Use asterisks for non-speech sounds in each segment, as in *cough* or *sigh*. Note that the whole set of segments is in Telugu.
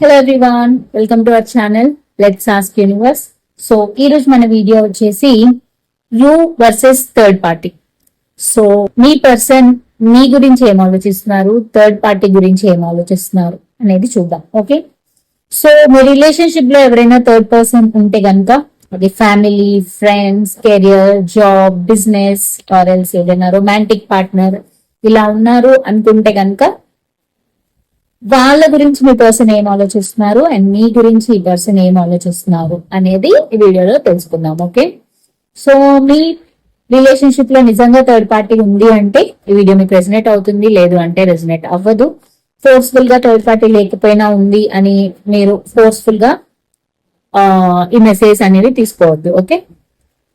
Hello everyone welcome to our channel let's ask universe so ఈ రోజు మన వీడియో వచ్చేసి you versus third party so me person మీ గురించి ఏం ఆలోచిస్తున్నారు? థర్డ్ పార్టీ గురించి ఏం ఆలోచిస్తున్నారు? అనేది చూద్దాం ఓకే? సో మీ రిలేషన్షిప్లో ఎవరైనా థర్డ్ పర్సన్ ఉంటే కనుక అది family friends career job business or else ఏదైనా రొమాంటిక్ పార్ట్నర్ ఇలా ఉన్నారు అనుకుంటే కనుక వాళ్ళ గురించి మీ పర్సన్ ఏం ఆలోచిస్తున్నారు? అండ్ మీ గురించి ఈ పర్సన్ ఏం ఆలోచిస్తున్నారు? అనేది ఈ వీడియోలో తెలుసుకుందాం ఓకే సో మీ రిలేషన్షిప్లో నిజంగా థర్డ్ పార్టీ ఉంది అంటే ఈ వీడియో మీకు రెసినేట్ అవుతుంది లేదు అంటే రెసినేట్ అవ్వదు. ఫోర్స్ఫుల్గా థర్డ్ పార్టీ లేకపోయినా ఉంది అని మీరు ఫోర్స్ఫుల్గా ఈ మెసేజ్ అనేది తీసుకోవద్దు ఓకే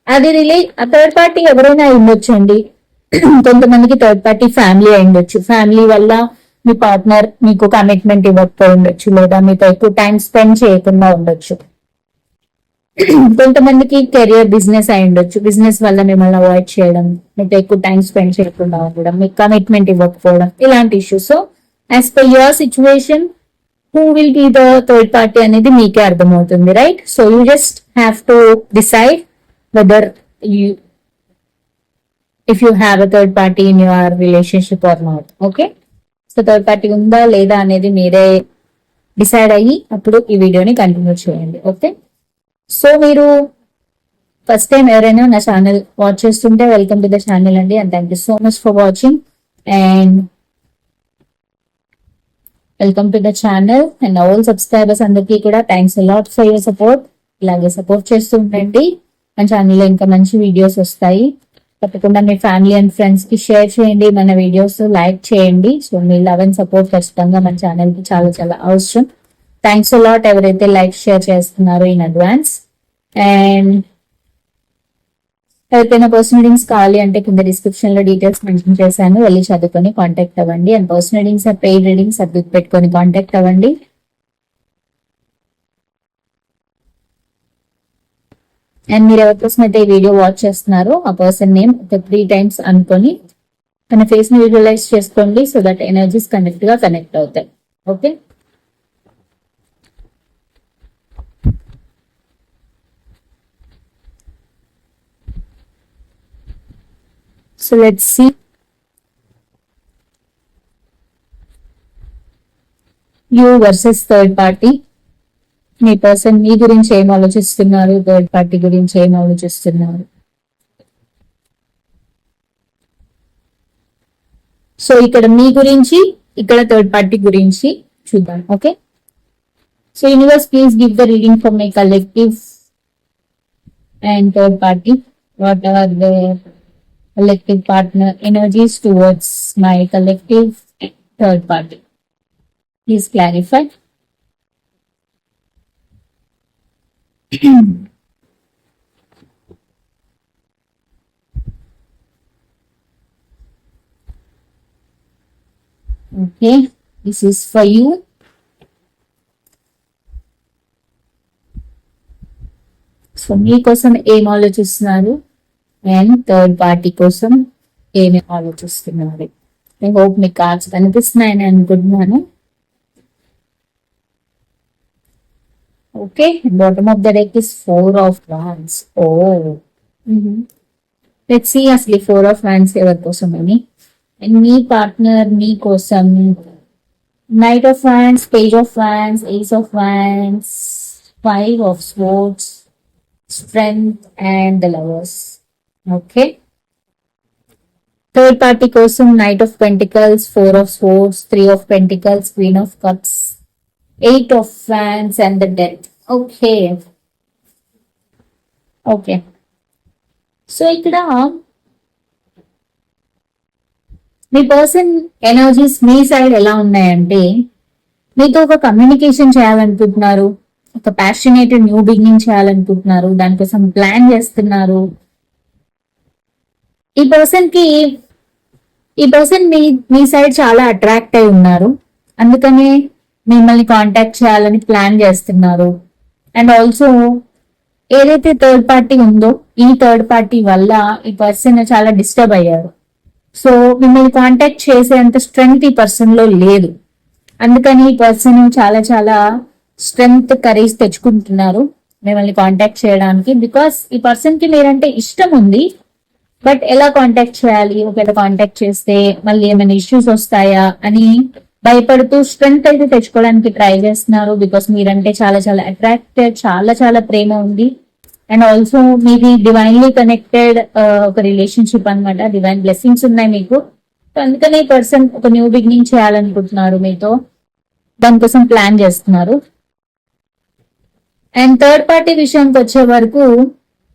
అది రిలే థర్డ్ పార్టీ ఎవరైనా అయి కొంతమందికి థర్డ్ పార్టీ ఫ్యామిలీ అయి ఉండొచ్చు ఫ్యామిలీ వల్ల మీ పార్ట్నర్ మీకు కమిట్మెంట్ ఇవ్వకపోయి ఉండొచ్చు లేదా మీతో ఎక్కువ టైం స్పెండ్ చేయకుండా ఉండొచ్చు. కొంతమందికి కెరియర్ బిజినెస్ అయి ఉండొచ్చు. బిజినెస్ వల్ల మిమ్మల్ని అవాయిడ్ చేయడం మీతో ఎక్కువ టైం స్పెండ్ చేయకుండా ఉండడం మీకు కమిట్మెంట్ ఇవ్వకపోవడం ఇలాంటి issues so as per your situation who will be the third party అనేది మీకే అర్థమవుతుంది right so you just have to decide whether you if you have a third party in your relationship or not okay so third party ఉందా లేదా అనేది మీరే డిసైడ్ అయ్యి అప్పుడు ఈ వీడియోని కంటిన్యూ చేయండి. ఓకే? సో మీరు ఫస్ట్ టైం ఎవరైనా నా ఛానల్ వాచ్ చేస్తుంటే వెల్కమ్ టు ద ఛానల్ అండి and thank you so much for watching and welcome to the channel and all subscribers అందరికీ కూడా thanks a lot for your support. ఇలాగే సపోర్ట్ చేస్తూ ఉండండి. మన ఛానల్లో ఇంకా మంచి వీడియోస్ వస్తాయి. తప్పకుండా మీ ఫ్యామిలీ అండ్ ఫ్రెండ్స్కి షేర్ చేయండి మన వీడియోస్ లైక్ చేయండి. సో మీ లవ్ అండ్ సపోర్ట్ ఖచ్చితంగా మన ఛానల్కి చాలా చాలా అవసరం. థ్యాంక్స్ లాట్ ఎవరైతే లైక్ షేర్ చేస్తున్నారో ఇన్ అడ్వాన్స్ అండ్ ఎవరికైనా పర్సనల్ రీడింగ్స్ కావాలి అంటే కింద డిస్క్రిప్షన్లో డీటెయిల్స్ మెన్షన్ చేశాను. వెళ్ళి చదువుకొని కాంటాక్ట్ అవ్వండి. And personal readings paid readings అది పెట్టుకొని కాంటాక్ట్ అవ్వండి. అండ్ మీరు ఎవరి కోసం అయితే ఈ వీడియో వాచ్ చేస్తున్నారో ఆ పర్సన్ నేమ్ ఒక త్రీ టైమ్స్ అనుకొని తన ఫేస్ని విజువలైజ్ చేసుకోండి సో దట్ ఎనర్జీస్ కనెక్ట్గా కనెక్ట్ అవుతాయి. Okay so let's see you versus third party me person మీ గురించి ఏం ఆలోచిస్తున్నారు? థర్డ్ పార్టీ గురించి ఏం ఆలోచిస్తున్నారు? సో ఇక్కడ మీ గురించి ఇక్కడ థర్డ్ పార్టీ గురించి చూద్దాం okay? So universe please give the reading for my collective and third party what are the collective partner energies towards my collective third party please clarify okay, this is for you. So మీకోసం ఏం ఆలోచిస్తున్నారు? అండ్ థర్డ్ పార్టీ కోసం ఏమి ఆలోచిస్తున్నారు? ఐ హోప్ మీకు కార్డ్స్ కనిపిస్తున్నాయని అనుకుంటున్నాను. Okay bottom of the deck is four of wands oh let see అసలు ఫోర్ ఆఫ్ వ్యాన్స్ ఎవరి కోసం అని అండ్ మీ పార్ట్నర్ మీ కోసం knight of wands page of wands ace of wands five of swords strength and the lovers okay third party కోసం knight of pentacles four of swords three of pentacles queen of cups eight of fans and the death okay. Okay. So ఇక్కడ మీ పర్సన్ ఎనర్జీస్ మీ సైడ్ ఎలా ఉన్నాయంటే మీతో ఒక కమ్యూనికేషన్ చేయాలనుకుంటున్నారు ఒక ప్యాషనేటెడ్ న్యూ బిగినింగ్ చేయాలనుకుంటున్నారు దానికోసం ప్లాన్ చేస్తున్నారు. ఈ పర్సన్కి ఈ పర్సన్ మీ మీ సైడ్ చాలా అట్రాక్ట్ అయి ఉన్నారు. అందుకనే మిమ్మల్ని కాంటాక్ట్ చేయాలని ప్లాన్ చేస్తున్నారు. అండ్ ఆల్సో ఏదైతే థర్డ్ పార్టీ ఉందో ఈ థర్డ్ పార్టీ వల్ల ఈ పర్సన్ చాలా డిస్టర్బ్ అయ్యారు. సో మిమ్మల్ని కాంటాక్ట్ చేసేంత స్ట్రెంగ్త్ ఈ పర్సన్లో లేదు. అందుకని ఈ పర్సన్ చాలా చాలా స్ట్రెంగ్త్ కరేజ్ తెచ్చుకుంటున్నారు మిమ్మల్ని కాంటాక్ట్ చేయడానికి. బికాస్ ఈ పర్సన్కి మీరంటే ఇష్టం ఉంది బట్ ఎలా కాంటాక్ట్ చేయాలి? ఒకవేళ కాంటాక్ట్ చేస్తే మళ్ళీ ఏమైనా ఇష్యూస్ వస్తాయా? అని భయపడుతూ స్ట్రెంగ్త్ అయితే తెచ్చుకోవడానికి ట్రై చేస్తున్నారు. బికాస్ మీరంటే చాలా చాలా అట్రాక్టెడ్ చాలా చాలా ప్రేమ ఉంది. అండ్ ఆల్సో మీది డివైన్లీ కనెక్టెడ్ uh, ఒక రిలేషన్షిప్ అనమాట డివైన్ బ్లెస్సింగ్స్ ఉన్నాయి మీకు. సో ఈ పర్సన్ ఒక న్యూ బిగినింగ్ చేయాలనుకుంటున్నారు మీతో. దానికోసం ప్లాన్ చేస్తున్నారు. అండ్ థర్డ్ పార్టీ విషయానికి వచ్చే వరకు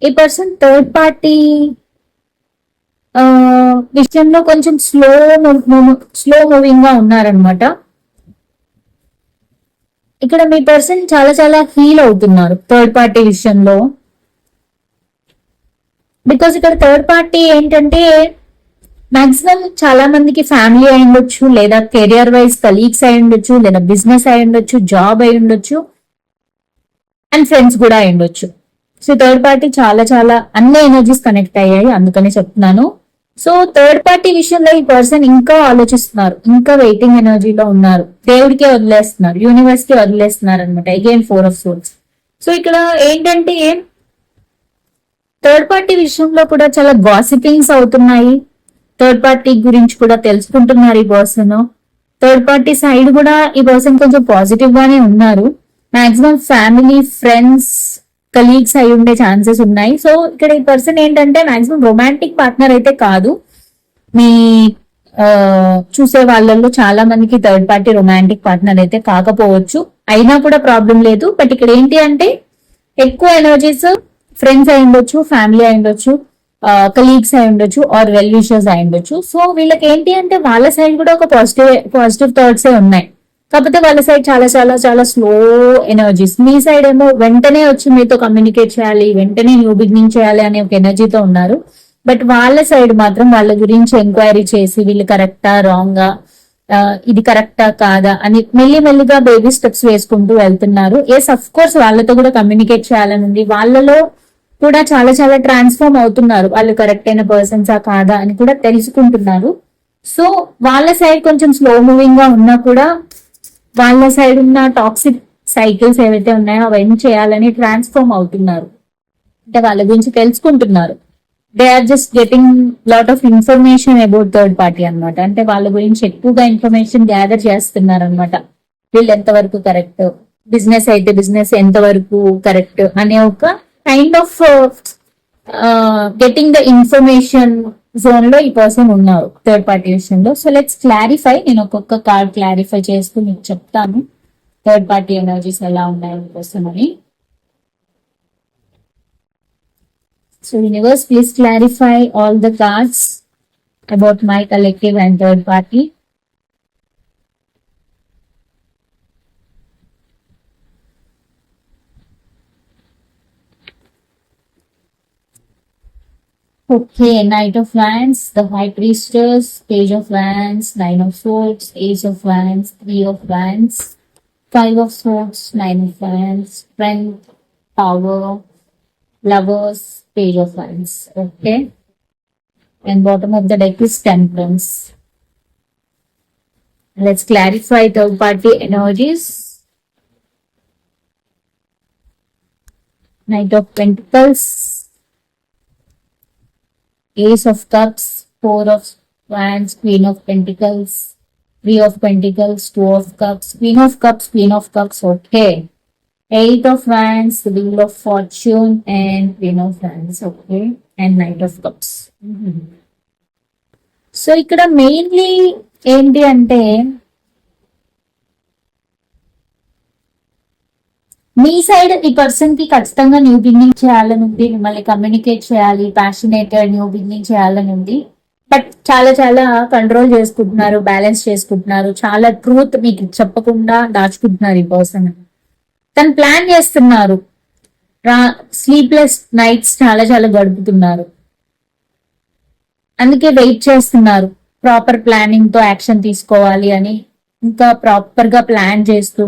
ఈ పర్సన్ థర్డ్ పార్టీ విషయంలో కొంచెం స్లో స్లో మూవింగ్గా ఉన్నారనమాట ఇక్కడ మీ పర్సన్ చాలా చాలా హీల్ అవుతున్నారు థర్డ్ పార్టీ విషయంలో. బికాస్ ఇక్కడ థర్డ్ పార్టీ ఏంటంటే మాక్సిమం చాలా మందికి ఫ్యామిలీ అయి ఉండొచ్చు లేదా కెరియర్ వైజ్ కలీగ్స్ అయి ఉండొచ్చు లేదా బిజినెస్ అయి ఉండొచ్చు జాబ్ అయి ఉండొచ్చు అండ్ ఫ్రెండ్స్ కూడా అయి ఉండొచ్చు. సో థర్డ్ పార్టీ చాలా చాలా అన్ని ఎనర్జీస్ కనెక్ట్ అయ్యాయి అందుకనే చెప్తున్నాను. సో థర్డ్ పార్టీ విషయంలో ఈ పర్సన్ ఇంకా ఆలోచిస్తున్నారు. ఇంకా వెయిటింగ్ ఎనర్జీలో ఉన్నారు. దేవుడికే వదిలేస్తున్నారు. యూనివర్స్కి వదిలేస్తున్నారు అనమాట again four of swords so ఇక్కడ ఏంటంటే థర్డ్ పార్టీ విషయంలో కూడా చాలా గాసిపింగ్స్ అవుతున్నాయి. థర్డ్ పార్టీ గురించి కూడా తెలుసుకుంటున్నారు ఈ పర్సన్ థర్డ్ పార్టీ సైడ్ కూడా ఈ పర్సన్ కొంచెం పాజిటివ్ గానే ఉన్నారు. మాక్సిమం ఫ్యామిలీ ఫ్రెండ్స్ కలీగ్స్ అయి ఉండే ఛాన్సెస్ ఉన్నాయి. సో ఇక్కడ ఈ పర్సన్ ఏంటంటే మాక్సిమం రొమాంటిక్ పార్ట్నర్ అయితే కాదు. మీ చూసే వాళ్ళల్లో చాలా మందికి థర్డ్ పార్టీ రొమాంటిక్ పార్ట్నర్ అయితే కాకపోవచ్చు. అయినా కూడా ప్రాబ్లం లేదు. బట్ ఇక్కడ ఏంటి అంటే ఎక్కువ ఎనర్జీస్ ఫ్రెండ్స్ అయి ఉండొచ్చు ఫ్యామిలీ అయి ఉండొచ్చు కలీగ్స్ అయి ఉండొచ్చు ఆర్ వెల్ విషర్స్ అయి ఉండొచ్చు. సో వీళ్ళకి ఏంటి అంటే వాళ్ళ సైడ్ కూడా ఒక పాజిటివ్ పాజిటివ్ థాట్సే ఉన్నాయి. కాకపోతే వాళ్ళ సైడ్ చాలా చాలా చాలా స్లో ఎనర్జీస్ మీ సైడ్ ఏమో వెంటనే వచ్చి మీతో కమ్యూనికేట్ చేయాలి వెంటనే న్యూ బిగినింగ్ చేయాలి అనే ఒక ఎనర్జీతో ఉన్నారు. బట్ వాళ్ళ సైడ్ మాత్రం వాళ్ళ గురించి ఎంక్వైరీ చేసి వీళ్ళు కరెక్టా రాంగా ఇది కరెక్టా కాదా అని మెల్లి మెల్లిగా బేబీ స్టెప్స్ వేసుకుంటూ వెళ్తున్నారు. ఎస్ అఫ్ కోర్స్ వాళ్ళతో కూడా కమ్యూనికేట్ చేయాలని ఉంది. వాళ్ళలో కూడా చాలా చాలా ట్రాన్స్ఫార్మ్ అవుతున్నారు. వాళ్ళు కరెక్ట్ అయిన పర్సన్సా కాదా అని కూడా తెలుసుకుంటున్నారు. సో వాళ్ళ సైడ్ కొంచెం స్లో మూవింగ్గా ఉన్నా కూడా వాళ్ళ సైడ్ ఉన్న టాక్సిక్ సైకిల్స్ ఏవైతే ఉన్నాయో అవన్నీ చేయాలని ట్రాన్స్ఫార్మ్ అవుతున్నారు. అంటే వాళ్ళ గురించి తెలుసుకుంటున్నారు. They are just getting lot of information about third party అన్నమాట. అంటే వాళ్ళ గురించి ఎక్కువగా ఇన్ఫర్మేషన్ గ్యాదర్ చేస్తున్నారు అనమాట వీళ్ళు ఎంతవరకు కరెక్ట్ బిజినెస్ అయితే బిజినెస్ ఎంతవరకు కరెక్ట్ అనే ఒక kind of getting the information జోన్లో ఈ పర్సన్ ఉన్నారు థర్డ్ పార్టీ విషయంలో. సో లెట్స్ క్లారిఫై నేను ఒక్కొక్క కార్డ్ క్లారిఫై చేస్తూ మీకు చెప్తాను. థర్డ్ పార్టీ ఎనర్జీస్ ఎలా ఉన్నాయి కోసం అని. So universe please clarify all the cards about my collective and third party Okay, Knight of Wands, the High Priestess, Page of Wands, Nine of Swords, Ace of Wands, Three of Wands, Five of Swords, Nine of Wands, Strength, Power, Lovers, Page of Wands. Okay. And bottom of the deck is Temperance. Let's clarify third party energies. Knight of Pentacles, ace of cups four of wands queen of pentacles three of pentacles two of cups queen of cups queen of cups okay eight of wands wheel of fortune and queen of wands okay and knight of cups so ఇక్కడ మెయిన్లీ ఏంటి అంటే మీ సైడ్ ఈ పర్సన్కి ఖచ్చితంగా న్యూ బిగినింగ్ చేయాలని ఉంది. మిమ్మల్ని కమ్యూనికేట్ చేయాలి ప్యాషనేటెడ్ న్యూ బిగినింగ్ చేయాలని ఉంది. బట్ చాలా చాలా కంట్రోల్ చేసుకుంటున్నారు బ్యాలెన్స్ చేసుకుంటున్నారు. చాలా ట్రూత్ మీకు చెప్పకుండా దాచుకుంటున్నారు ఈ పర్సన్ తను ప్లాన్ చేస్తున్నారు. రా స్లీప్లెస్ నైట్స్ చాలా చాలా గడుపుతున్నారు. అందుకే వెయిట్ చేస్తున్నారు. ప్రాపర్ ప్లానింగ్తో యాక్షన్ తీసుకోవాలి అని ఇంకా ప్రాపర్గా ప్లాన్ చేస్తూ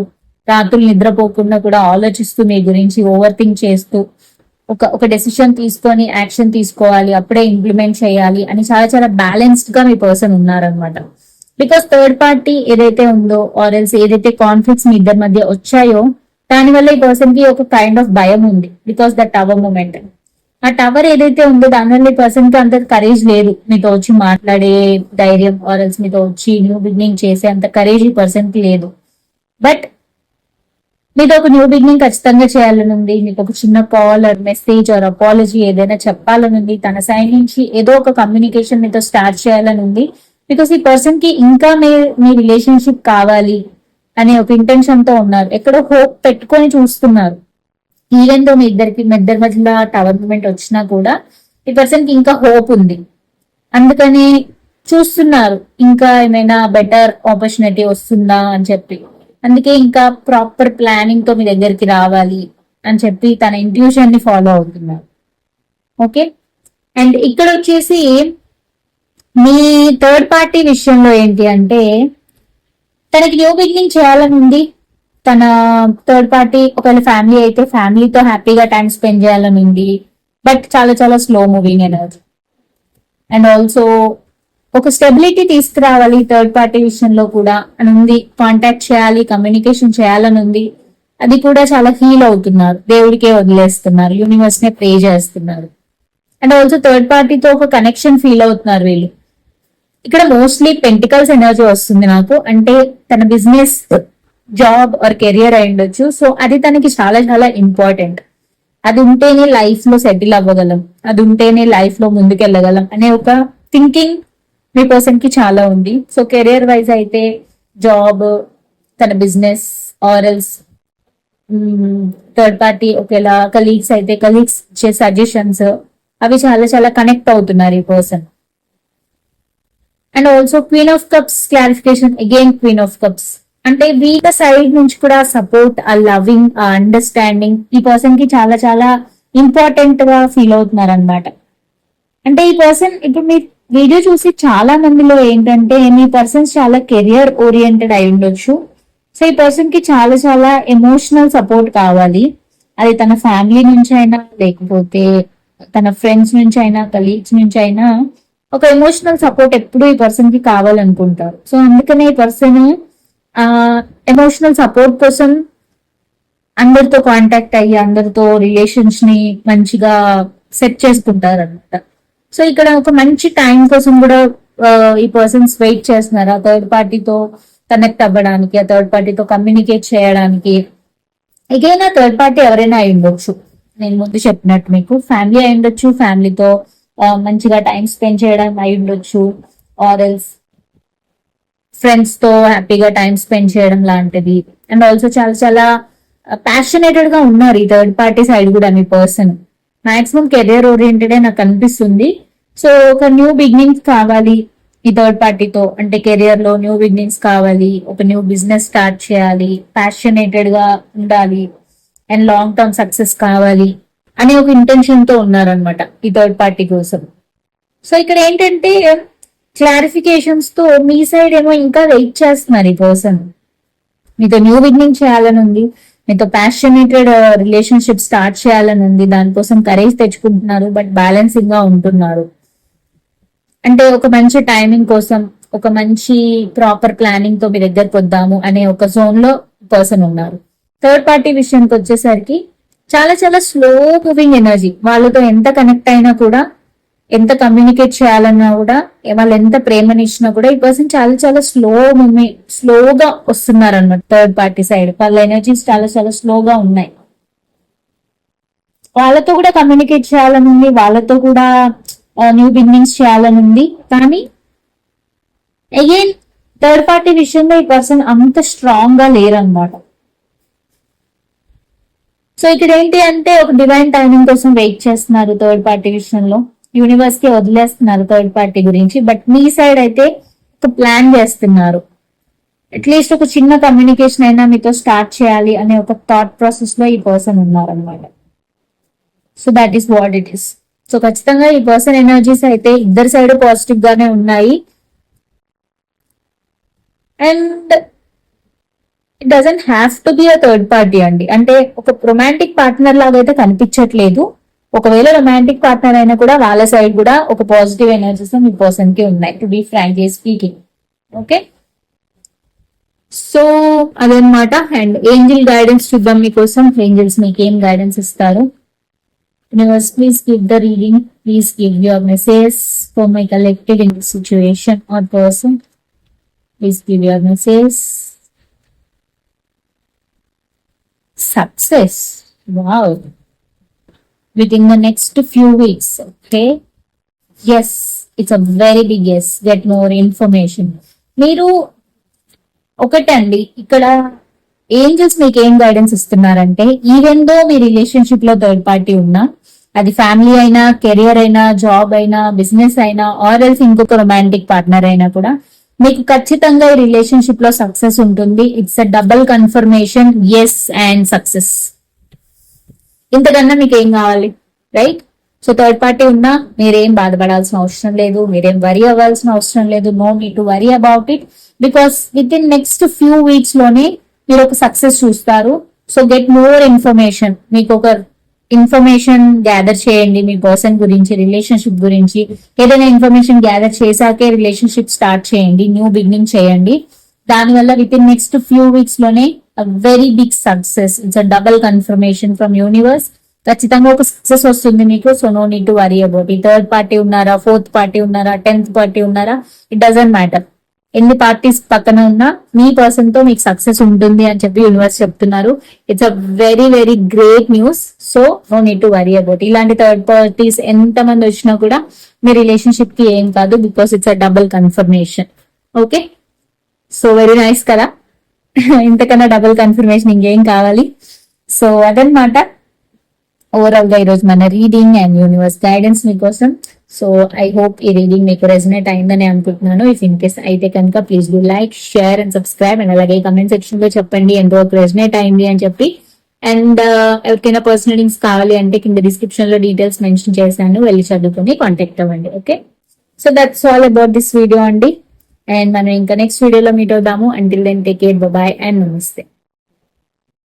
రాత్రులు నిద్రపోకుండా కూడా ఆలోచిస్తూ మీ గురించి ఓవర్ థింక్ చేస్తూ ఒక ఒక డెసిషన్ తీసుకొని యాక్షన్ తీసుకోవాలి అప్పుడే ఇంప్లిమెంట్ చేయాలి అని చాలా చాలా బ్యాలెన్స్డ్గా మీ పర్సన్ ఉన్నారనమాట బికాస్ థర్డ్ పార్టీ ఏదైతే ఉందో ఆర్ ఎల్స్ ఏదైతే కాన్ఫ్లిక్ట్స్ మీ ఇద్దరి మధ్య వచ్చాయో దానివల్ల ఈ పర్సన్కి ఒక కైండ్ ఆఫ్ భయం ఉంది. బికాస్ ద టవర్ మూమెంట్ ఆ టవర్ ఏదైతే ఉందో దానివల్ల ఈ పర్సన్కి అంత కరేజ్ లేదు. మీతో వచ్చి మాట్లాడే ధైర్యం ఆర్ ఎల్స్ మీతో వచ్చి న్యూ బిగినింగ్ చేసే అంత కరేజ్ ఈ పర్సన్కి లేదు. బట్ మీతో ఒక న్యూ బిగినింగ్ ఖచ్చితంగా చేయాలని ఉంది మీకు ఒక చిన్న call or message or apology ఏదైనా చెప్పాలని ఉంది తన సైడ్ నుంచి ఏదో ఒక కమ్యూనికేషన్ మీతో స్టార్ట్ చేయాలని ఉంది బికాస్ ఈ పర్సన్కి ఇంకా మీ మీ రిలేషన్షిప్ కావాలి అనే ఒక ఇంటెన్షన్తో ఉన్నారు. ఎక్కడో హోప్ పెట్టుకొని చూస్తున్నారు. ఈవెన్తో మీ ఇద్దరికి మీ ఇద్దరి మధ్యలో టవర్నమెంట్ వచ్చినా కూడా ఈ పర్సన్కి ఇంకా హోప్ ఉంది. అందుకని చూస్తున్నారు. ఇంకా ఏమైనా బెటర్ ఆపర్చునిటీ వస్తుందా అని చెప్పి. అందుకే ఇంకా ప్రాపర్ ప్లానింగ్తో మీ దగ్గరికి రావాలి అని చెప్పి తన ఇంట్యూషన్ని ఫాలో అవుతున్నారు. ఓకే అండ్ ఇక్కడ వచ్చేసి మీ థర్డ్ పార్టీ విషయంలో ఏంటి అంటే తనకి న్యూ బిగినింగ్ చేయాలని ఉంది. తన థర్డ్ పార్టీ ఒకవేళ ఫ్యామిలీ అయితే ఫ్యామిలీతో హ్యాపీగా టైం స్పెండ్ చేయాలని ఉంది. బట్ చాలా చాలా slow moving energy and also ఒక స్టెబిలిటీ తీసుకురావాలి థర్డ్ పార్టీ విషయంలో కూడా అని ఉంది. కాంటాక్ట్ చేయాలి కమ్యూనికేషన్ చేయాలని ఉంది. అది కూడా చాలా హీల్ అవుతున్నారు. దేవుడికే వదిలేస్తున్నారు. యూనివర్స్ నే ప్రే చేస్తున్నారు. అండ్ ఆల్సో థర్డ్ పార్టీతో ఒక కనెక్షన్ ఫీల్ అవుతున్నారు వీళ్ళు. ఇక్కడ మోస్ట్లీ పెంటికల్స్ ఎనర్జీ వస్తుంది నాకు. అంటే తన బిజినెస్ జాబ్ ఆర్ కెరియర్ అయి ఉండొచ్చు. సో అది తనకి చాలా చాలా ఇంపార్టెంట్ అది ఉంటేనే లైఫ్లో సెటిల్ అవ్వగలం. అది ఉంటేనే లైఫ్లో ముందుకెళ్ళగలం అనే ఒక థింకింగ్ మీ పర్సన్కి చాలా ఉంది. సో కెరియర్ వైజ్ అయితే జాబ్ తన business or else third party ఒకేలా కలీగ్స్ అయితే కలీగ్స్ ఇచ్చే సజెషన్స్ అవి చాలా చాలా కనెక్ట్ అవుతున్నారు ఈ person and also queen of cups clarification again queen of cups అంటే వీళ్ళ సైడ్ నుంచి కూడా సపోర్ట్ ఆ లవింగ్ ఆ అండర్స్టాండింగ్ ఈ పర్సన్కి చాలా చాలా ఇంపార్టెంట్గా ఫీల్ అవుతున్నారు అనమాట అంటే ఈ పర్సన్ ఇప్పుడు మీ వీడియో చూసి చాలా మందిలో ఏంటంటే మీ పర్సన్స్ చాలా కెరియర్ ఓరియంటెడ్ అయి ఉండొచ్చు. సో ఈ పర్సన్కి చాలా చాలా ఎమోషనల్ సపోర్ట్ కావాలి. అది తన ఫ్యామిలీ నుంచి అయినా లేకపోతే తన ఫ్రెండ్స్ నుంచి అయినా కలీగ్స్ నుంచి అయినా ఒక ఎమోషనల్ సపోర్ట్ ఎప్పుడు ఈ పర్సన్కి కావాలనుకుంటారు. సో అందుకనే ఈ పర్సన్ ఎమోషనల్ సపోర్ట్ కోసం అందరితో కాంటాక్ట్ అయ్యి అందరితో రిలేషన్స్ని మంచిగా సెట్ చేసుకుంటారు అనమాట సో ఇక్కడ ఒక మంచి టైం కోసం కూడా ఈ పర్సన్స్ వెయిట్ చేస్తున్నారు. ఆ థర్డ్ పార్టీతో కనెక్ట్ అవ్వడానికి ఆ థర్డ్ పార్టీతో కమ్యూనికేట్ చేయడానికి. ఎగైనా థర్డ్ పార్టీ ఎవరైనా అయి ఉండొచ్చు. నేను ముందు చెప్పినట్టు మీకు ఫ్యామిలీ అయి ఉండొచ్చు ఫ్యామిలీతో మంచిగా టైం స్పెండ్ చేయడం అయి ఉండొచ్చు. ఆర్ ఎల్స్ ఫ్రెండ్స్తో హ్యాపీగా టైం స్పెండ్ చేయడం లాంటిది. అండ్ ఆల్సో చాలా చాలా ప్యాషనేటెడ్గా ఉన్నారు ఈ థర్డ్ పార్టీ సైడ్ కూడా మీ పర్సన్ మాక్సిమం కెరియర్ ఓరియంటెడ్ నాకు అనిపిస్తుంది. సో ఒక న్యూ బిగినింగ్స్ కావాలి ఈ థర్డ్ పార్టీతో. అంటే కెరియర్లో న్యూ బిగినింగ్స్ కావాలి ఒక న్యూ బిజినెస్ స్టార్ట్ చేయాలి ప్యాషనేటెడ్గా ఉండాలి అండ్ లాంగ్ టర్మ్ సక్సెస్ కావాలి అనే ఒక ఇంటెన్షన్తో ఉన్నారనమాట ఈ థర్డ్ పార్టీ కోసం. సో ఇక్కడ ఏంటంటే క్లారిఫికేషన్స్తో మీ సైడ్ ఏమో ఇంకా వెయిట్ చేస్తున్నారు ఈ పర్సన్. మీతో న్యూ బిగినింగ్ చేయాలని ఉంది. మీతో ప్యాషనేటెడ్ రిలేషన్షిప్ స్టార్ట్ చేయాలని ఉంది. దానికోసం కరేజ్ తెచ్చుకుంటున్నారు బట్ బ్యాలెన్సింగ్గా ఉంటున్నారు. అంటే ఒక మంచి టైమింగ్ కోసం ఒక మంచి ప్రాపర్ ప్లానింగ్తో మీ దగ్గరకు వద్దాము అనే ఒక జోన్లో పర్సన్ ఉన్నారు. థర్డ్ పార్టీ విషయానికి వచ్చేసరికి చాలా చాలా స్లో మూవింగ్ ఎనర్జీ వాళ్ళతో ఎంత కనెక్ట్ అయినా కూడా ఎంత కమ్యూనికేట్ చేయాలన్నా కూడా వాళ్ళు ఎంత ప్రేమనిచ్చినా కూడా ఈ పర్సన్ చాలా చాలా స్లో మూమెంట్ స్లోగా వస్తున్నారు అనమాట థర్డ్ పార్టీ సైడ్ వాళ్ళ ఎనర్జీస్ చాలా చాలా స్లోగా ఉన్నాయి. వాళ్ళతో కూడా కమ్యూనికేట్ చేయాలని ఉంది వాళ్ళతో కూడా న్యూ బిగినింగ్స్ చేయాలని ఉంది కానీ అగైన్ థర్డ్ పార్టీ విషయంలో ఈ పర్సన్ అంత స్ట్రాంగ్గా లేరన్నమాట. సో ఇక్కడ ఏంటి అంటే ఒక డివైన్ టైమింగ్ కోసం వెయిట్ చేస్తున్నారు థర్డ్ పార్టీ విషయంలో. యూనివర్స్కి వదిలేస్తున్నారు థర్డ్ పార్టీ గురించి. బట్ మీ సైడ్ అయితే ఒక ప్లాన్ చేస్తున్నారు. అట్లీస్ట్ ఒక చిన్న కమ్యూనికేషన్ అయినా మీతో స్టార్ట్ చేయాలి అనే ఒక థాట్ ప్రాసెస్లో ఈ పర్సన్ ఉన్నారనమాట so that is what it is so ఖచ్చితంగా ఈ పర్సన్ ఎనర్జీస్ అయితే ఇద్దరు సైడ్ పాజిటివ్ గానే ఉన్నాయి. And it doesn't have to be a third party అండి. అంటే ఒక రొమాంటిక్ పార్ట్నర్ లాగా అయితే కనిపించట్లేదు. ఒకవేళ రొమాంటిక్ పార్ట్నర్ అయినా కూడా వాళ్ళ సైడ్ కూడా ఒక పాజిటివ్ ఎనర్జీస్ మీ పర్సన్కి ఉన్నాయి. To be frankly speaking okay so అదనమాట అండ్ ఏంజిల్ గైడెన్స్ చూద్దాం మీకోసం. ఏంజిల్స్ మీకు ఏం గైడెన్స్ ఇస్తారు? Universe please give the reading please give your message for my collected in this situation or person please give your message success wow within next next few weeks okay yes it's a very yes. Get get more information మీరు ఒకటండి ఇక్కడ ఏంజల్స్ మీకు ఏం గైడెన్స్ ఇస్తున్నారంటే ఈవెన్ దో మీ రిలేషన్షిప్లో థర్డ్ పార్టీ ఉన్నా అది ఫ్యామిలీ అయినా కెరియర్ అయినా జాబ్ అయినా బిజినెస్ అయినా ఆర్ ఎల్స్ ఇంకొక రొమాంటిక్ పార్ట్నర్ అయినా కూడా మీకు ఖచ్చితంగా ఈ రిలేషన్షిప్లో సక్సెస్ ఉంటుంది. It's a double confirmation yes and success ఇంతకన్నా మీకు ఏం కావాలి? రైట్ సో థర్డ్ పార్టీ ఉన్నా మీరేం బాధపడాల్సిన అవసరం లేదు మీరేం వరి అవ్వాల్సిన అవసరం లేదు no me to worry about it because within next few వీక్స్లోనే మీరు ఒక సక్సెస్ చూస్తారు. సో గెట్ మోర్ ఇన్ఫర్మేషన్ మీకు ఒక ఇన్ఫర్మేషన్ గ్యాదర్ చేయండి మీ పర్సన్ గురించి రిలేషన్షిప్ గురించి. ఏదైనా ఇన్ఫర్మేషన్ గ్యాదర్ చేశాకే రిలేషన్షిప్ స్టార్ట్ చేయండి న్యూ బిగినింగ్ చేయండి. దానివల్ల within next few వీక్స్లోనే very big success it's a double confirmation from universe ఖచ్చితంగా ఒక సక్సెస్ వస్తుంది మీకు so no need to worry about ఈ థర్డ్ పార్టీ ఉన్నారా ఫోర్త్ పార్టీ ఉన్నారా టెన్త్ పార్టీ ఉన్నారా ఇట్ డజంట్ మ్యాటర్ ఎన్ని పార్టీస్ పక్కన ఉన్నా మీ పర్సన్తో మీకు సక్సెస్ ఉంటుంది అని చెప్పి యూనివర్స్ చెప్తున్నారు. It's a very very great news so no need to worry about ఇలాంటి థర్డ్ పార్టీస్ ఎంత మంది వచ్చినా కూడా మీ రిలేషన్షిప్కి ఏం కాదు because it's a double confirmation okay so very nice కదా? *laughs* ఇంతకన్నా డబుల్ కన్ఫర్మేషన్ ఇంకేం కావాలి? సో అదనమాట ఓవరాల్గా ఈరోజు మన రీడింగ్ అండ్ యూనివర్స్ గైడెన్స్ మీకోసం. సో ఐ హోప్ ఈ రీడింగ్ మీకు రెజనేట్ అయిందని అనుకుంటున్నాను. ఇఫ్ ఇన్ కేస్ అయితే కనుక please do like share and subscribe and అలాగే కమెంట్ సెక్షన్లో చెప్పండి. ఎంతవరకు రెజనేట్ అయింది అని చెప్పి. అండ్ uh, ఎవరికైనా పర్సనల్ లింక్స్ కావాలి అంటే కింద డిస్క్రిప్షన్లో డీటెయిల్స్ మెన్షన్ చేశాను. వెళ్ళి చదువుకొని కాంటాక్ట్ అవ్వండి okay so that's all about this video అండి. అండ్ మనం ఇంకా నెక్స్ట్ వీడియోలో మీట్ అవుదాము. Until then take care bye and నమస్తే